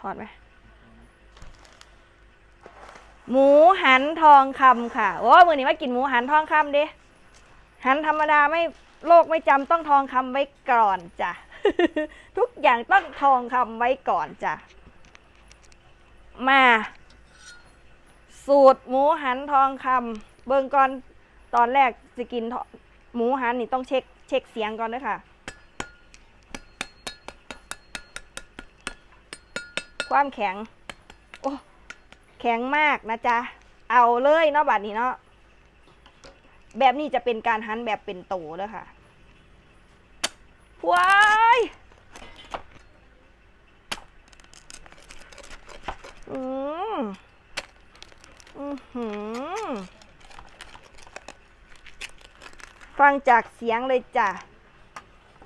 ถอดไหมหมูหันทองคำค่ะโอ้มือนี้มากินหมูหันทองคำเด้หันธรรมดาไม่โลกไม่จำต้องทองคำไว้ก่อนจ้ะทุกอย่างต้องทองคำไว้ก่อนจ้ะมา สูตรหมูหันทองคำเบิ่งก่อนตอนแรกจะกินหมูหันนี่ต้องเช็คเช็คเสียงก่อนด้วยค่ะ ความแข็ง โอ้แข็งมากนะจ๊ะ เอาเลยเนาะบัดนี้เนาะ แบบนี้จะเป็นการหันแบบเป็นโตเลยค่ะว้ายอืมอือหือ ฟังจากเสียงเลยจ้ะ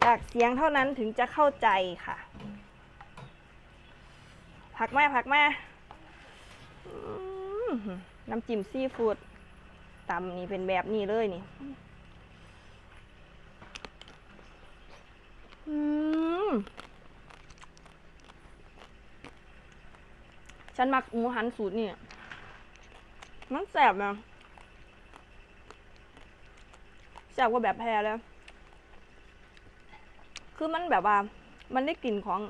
จากเสียงเท่านั้นถึงจะเข้าใจค่ะ ผักแมาผักแมาอืมน้ำจิ้มซีฟู้ดตำนี่เป็นแบบนี้เลยนี่ฉันมักหมูหันสูตรนี่ มันแสบนะแสบกว่าแบบแพรเลยคือมันแบบว่า มันได้กลิ่นของ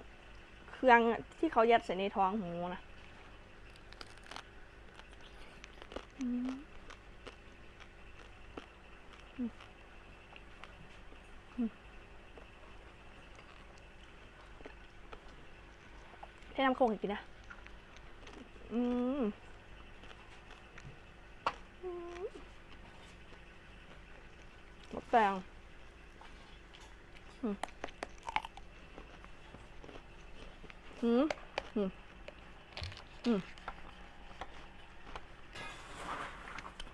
เครื่องที่เขายัดใส่ในท้องหมูนะให้น้ำโคกอีกทีนะ อืมอืมมะแตงอืม อืมอืมอืม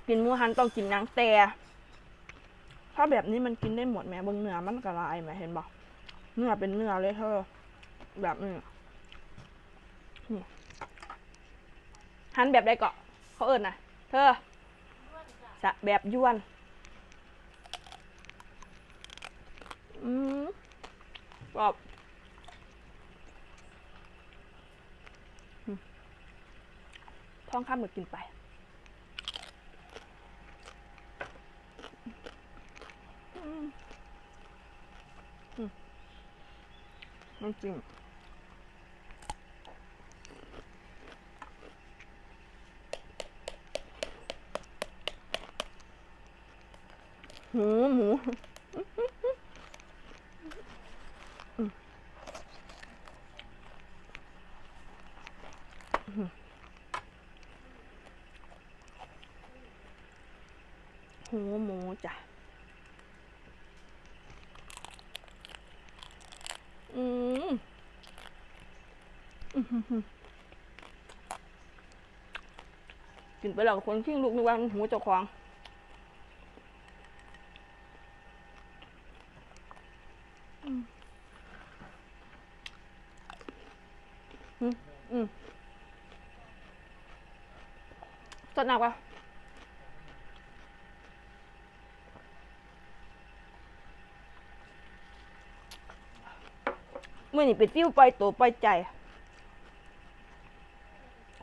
กินมูหันต้องกินนังแต่ถ้าแบบนี้มันกินได้หมดแหม่เบางเนื้อมันกระลายไหมเห็นบอกเนื้อเป็นเนื้อเลยเธอแบบนี้หันแบบใดเกาะเขาเอิญนะเธอสะแบบยวนอืมกรอบอืม ท้องข้ามหมึกกินไปอืมอืมน้ำจิ้มหูหมูจ้ะ อืมอื้อหือ กินไปแล้วก็คนขิ้งลูกนึกว่ามันหูเจ้าของอืมอืมสดหนักปะเมื่อนี่เป็นฟิวป่อยตัวป่อยใจ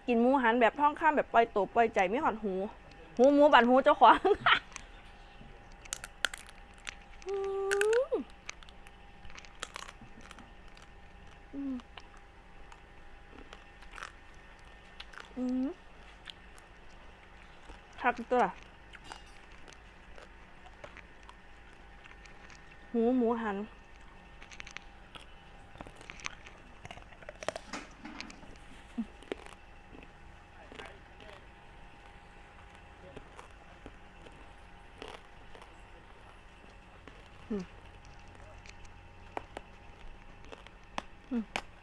กินหมูหันแบบท่องข้ามแบบปล่อยตัวปล่อยใจไม่หอดหู หูหมูบันหูเจ้าของอืมอืมอืมคักตัวละหูหมูหัน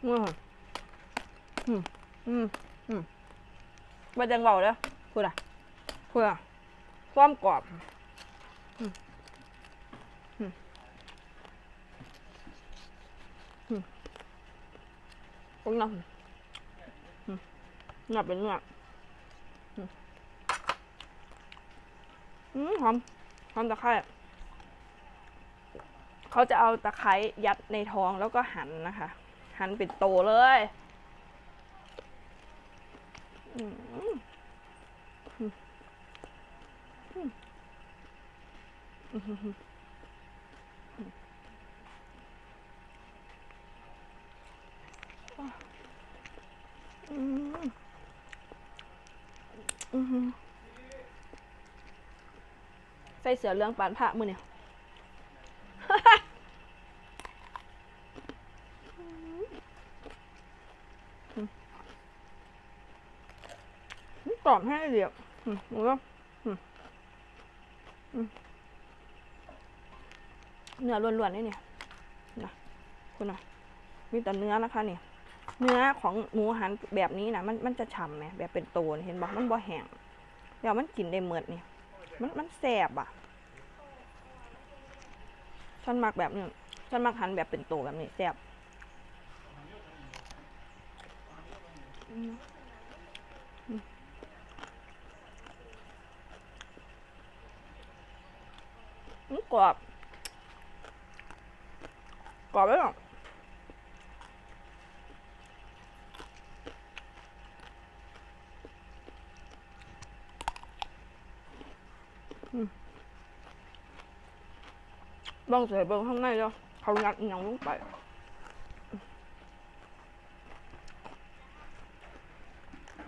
อืมอืมอืมอืมบาจังเบาเลยพูดอะพูดอะความกรอบอืมอืมอืมพวกนั้นอืมนื้อเป็นเนื้ออืมอืมหอมหอมตะไคร้เขาจะเอาตะไคร้ยัดในท้องแล้วก็หั่นนะคะ ฮันเปิดโตเลยอืมอืมใส่เสือเรื่องปานพระมือเนี่ย กรอบให้เดี๋ยวอืมดูแล้วอืมอืมเนื้อล้วนๆนี่เนี่ยนะคุณนะมีแต่เนื้อนะคะเนี่ยเนื้อของหมูหันแบบนี้นะมันมันจะฉ่ำไหมแบบเป็นโตนี่เห็นบอกมันบ่แห้งเดี๋ยวมันกินได้เหมือดนี่มันมันแสบอะฉันมักแบบนี้ฉันมักหันแบบเป็นโตแบบนี้แสบอืม อืม กรอบกรอบไหมอะอืมลองใส่เบิ้งข้างในแล้วเขายัดย่างลงไป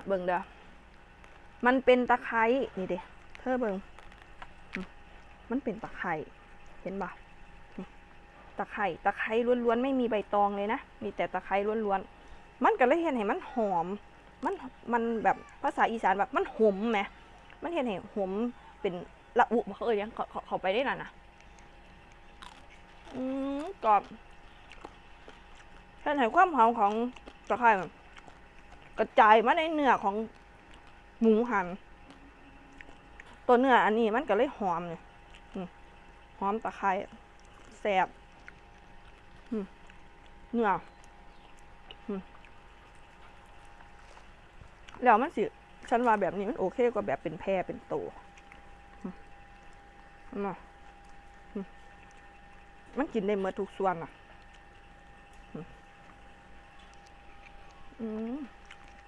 เบิ่งเด้อ มันเป็นตะไคร้นี่เด้เธอเบิ่งมันเป็นตะไคร่เห็นปะตะไคร่ตะไคร่ล้วนๆไม่มีใบตองเลยนะ มีแต่ตะไคร่ล้วนๆ มันก็เลยเห็นเห็นมันหอม มัน มันแบบภาษาอีสานแบบมันหอมไหมมันเห็นเห็นหอมเป็นละอุบ่เขาเอ่ยยังเขาเขาไปได้น่ะนะอืมกรอบเห็นเห็นความหอมของตะไคร่กระจายมาในเนื้อของหมูหัน ตัวเนื้ออันนี้มันก็เลยหอมเลย หอมตะไคร้แสบเนื้อแล้วมันสิฉันว่าแบบนี้มันโอเคกว่าแบบเป็นแพรเป็นโตอืมมาอืมมันกินได้เมื่อทุกส่วนอะอืม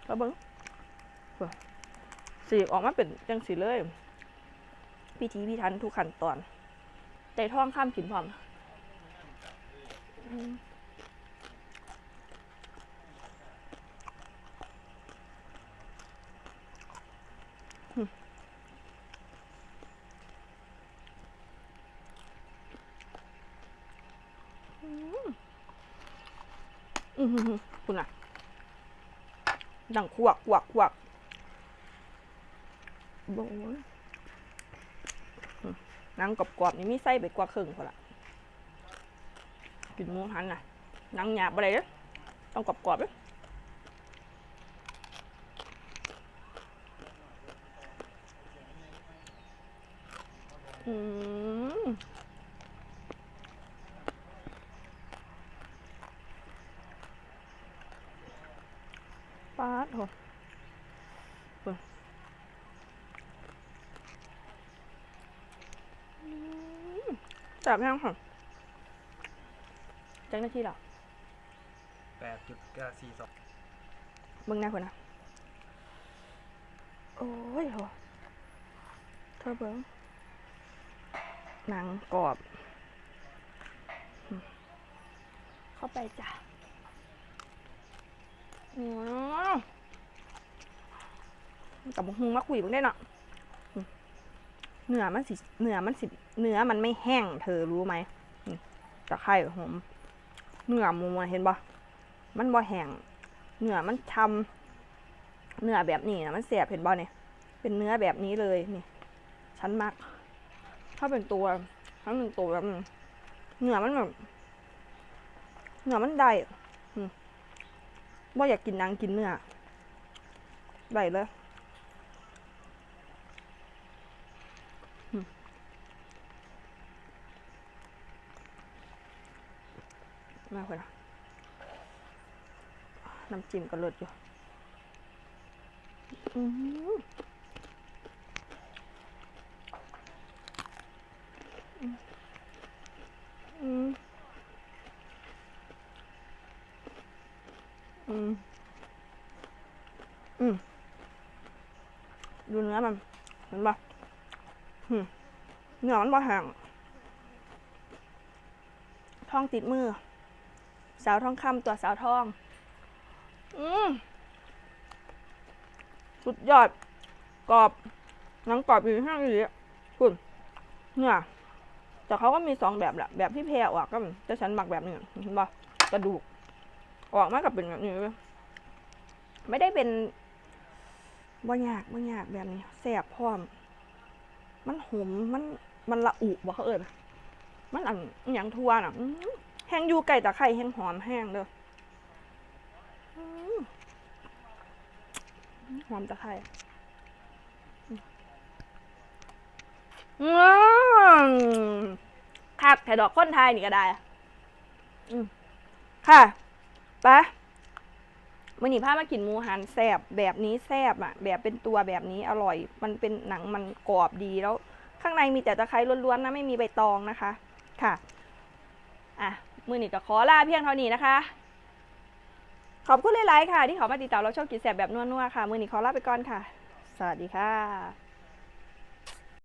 แล้วเบิ้งเบิ่งสีออกมาเป็นจังสีเลยพิธีพิธันทุกขั้นตอน แต่ท่องข้ามขินพร้อมอืมอืมอืมคุณอะ ดังควักควักควักโบ้ นังกรอบๆนี่มีไส้ไปกว่าครึ่งพอละกินหมูหันน่ะนังหยาบอะไรเด้อต้องกรอบๆเด้ออืมปาดโหเบิ่ง จับยังค่ะจังนาทีหรอแปดจุดเก้าสี่สองเบิ่งหน้าคนนะโอ้ยโหเธอเบิ่งหนังกรอบอืมเข้าไปจ้ะอืมกับหุงมาคุยเบิ่งได้เนาะอืม เนื้อมันสิเนื้อมันสิเนื้อมันไม่แห้ง เธอรู้ไหมตะไคร่หอมเนื้อมูเห็นปะมันบ่แห้งเนื้อมันทำเนื้อแบบนี้นะมันเสียบเห็นบ่เนี่ยเป็นเนื้อแบบนี้เลยนี่ฉันมัก ถ้าเป็นตัวทั้งหนึ่งตัวแบบเนื้อมันแบบเนื้อมันได้อืมว่าอยากกินนังกินเนื้อได้เลย มาคนละน้ำจิ้มก็เลิศอยู่อืมอืมอืมอืมดูเนื้อมันเห็นปะอืมเนื้อมันบ่แห้งทองติดมือ สาวทองคำตัวสาวทอง อืมสุดยอด กรอบหนังกรอบอยู่ข้างนี้คุณเนี่ยแต่เขาก็มีสองแบบแหละแบบที่แพรออกก็มีแต่ฉันหมักแบบนี้เห็นปะกระดูก ออกมากับเป็นแบบนี้ไม่ได้เป็นบ่ยากบ่ยากแบบนี้แสบพร้อม มันหอมมันมันละอุบ่เขาเอิญมันอันอย่างทัวน่ะ แห้งอยู่ไก่ตะไคร้แห้งหอมแห้งเด้อหอมตะไคร้อืมคักแต่ดอกค้นไทยนี่ก็ได้อืมค่ะปะมื่อนี้พามากินหมูหันแซบแบบนี้แซบอะ แบบเป็นตัวแบบนี้อร่อย มันเป็นหนังมันกรอบดีแล้ว ข้างในมีแต่ตะไคร้ล้วนๆนะไม่มีใบตองนะคะ ค่ะ อะ มือนี้ก็ขอลาเพียงเท่านี้นะคะ ขอบคุณหลายๆค่ะ ที่เขามาติดตามเราชอบกินแสบแบบนัวๆค่ะ มือนี้ขอลาไปก่อนค่ะ สวัสดีค่ะ